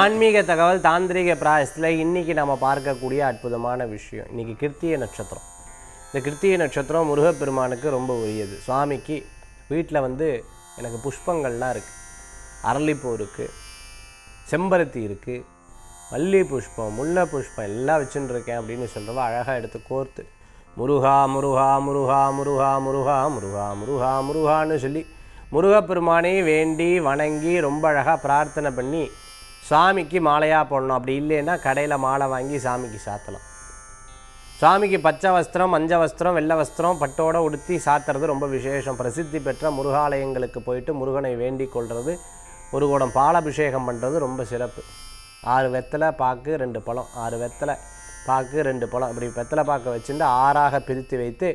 ஆன்மீக தகவல் தாந்திரிக பிராயசத்தில் இன்றைக்கி நம்ம பார்க்கக்கூடிய அற்புதமான விஷயம். இன்றைக்கி கிருத்திய நட்சத்திரம். இந்த கிருத்திய நட்சத்திரம் முருகப்பெருமானுக்கு ரொம்ப உரியது. சுவாமிக்கு வீட்டில் வந்து எனக்கு புஷ்பங்கள்லாம் இருக்குது அரளிப்பூ இருக்குது செம்பருத்தி இருக்குது மல்லி புஷ்பம் முல்லை புஷ்பம் எல்லாம் வச்சுட்டு இருக்கேன் அப்படின்னு சொல்கிறவ அழகாக எடுத்து கோர்த்து முருகா முருகா முருகா முருகா முருகா முருகா முருகா முருகான்னு சொல்லி முருகப்பெருமானை வேண்டி வணங்கி ரொம்ப அழகாக பிரார்த்தனை பண்ணி சாமிக்கு மாலையாக போடணும். அப்படி இல்லைன்னா கடையில் மாலை வாங்கி சாமிக்கு சாத்தலாம். சாமிக்கு பச்சை வஸ்திரம் மஞ்சள் வஸ்திரம் வெள்ளை வஸ்திரம் பட்டோட உடுத்தி சாத்துறது ரொம்ப விசேஷம். பிரசித்தி பெற்ற முருகாலயங்களுக்கு போயிட்டு முருகனை வேண்டிக் கொள்வது ஒரு கூடம் பாலபிஷேகம் பண்ணுறது ரொம்ப சிறப்பு. ஆறு வெத்தலை பாக்கு ரெண்டு பழம். ஆறு வெத்தலை பாக்கு ரெண்டு பழம். இப்படி வெத்தலை பாக்கு வச்சுட்டு ஆறாக பிரித்து வைத்து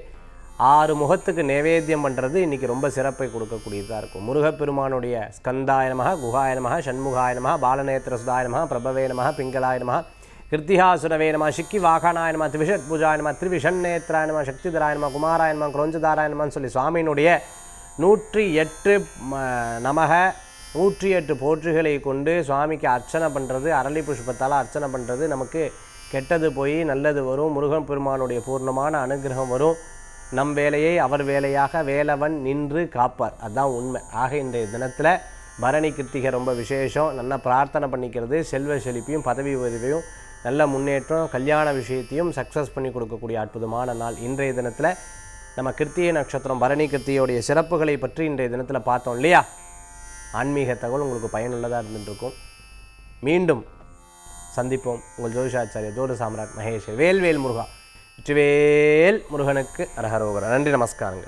ஆறு முகத்துக்கு நைவேத்தியம் பண்ணுறது இன்றைக்கி ரொம்ப சிறப்பை கொடுக்கக்கூடியதாக இருக்கும். முருகப்பெருமானுடைய ஸ்கந்தாய நமக குகாய நமக ஷண்முகாய நமக பாலநேத்திர சுதாய நமக பிரபவே நமக பிங்களாய நமக நம சிக்கி வாகானாய நம திவிஷத் பூஜாய நம திரிவிஷன்னேத்ராய நம சக்திதராய நம குமாராய நம குரோஞ்சதாராய நமன்னு சொல்லி சுவாமியினுடைய நூற்றி எட்டு நமக நூற்றி எட்டு போற்றுகளை கொண்டு சுவாமிக்கு அர்ச்சனை பண்ணுறது அரளி புஷ்பத்தால் அர்ச்சனை பண்ணுறது நமக்கு கெட்டது போய் நல்லது வரும் முருகன் பெருமானுடைய பூர்ணமான அனுகிரகம் வரும். நம் வேலையை அவர் வேலையாக வேலவன் நின்று காப்பார். அதுதான் உண்மை. ஆக இன்றைய தினத்தில் பரணி கிருத்திகை ரொம்ப விசேஷம். நல்லா பிரார்த்தனை பண்ணிக்கிறது செல்வ செழிப்பையும் பதவி உதவியும் நல்ல முன்னேற்றம் கல்யாண விஷயத்தையும் சக்ஸஸ் பண்ணி கொடுக்கக்கூடிய அற்புதமான நாள் இன்றைய தினத்தில். நம்ம கிருத்திகை நட்சத்திரம் பரணி கிருத்தியோடைய சிறப்புகளை பற்றி இன்றைய தினத்தில் பார்த்தோம் இல்லையா? ஆன்மீக தகவல் உங்களுக்கு பயனுள்ளதாக இருந்துருக்கும். மீண்டும் சந்திப்போம். உங்கள் ஜோதிஷாச்சாரிய ஜோடு சாம்ராட் மகேஷ் வேல்வேல் முருகா. வெற்றிவேல் முருகனுக்கு அரகரோகரா நன்றி நமஸ்காரங்கள்.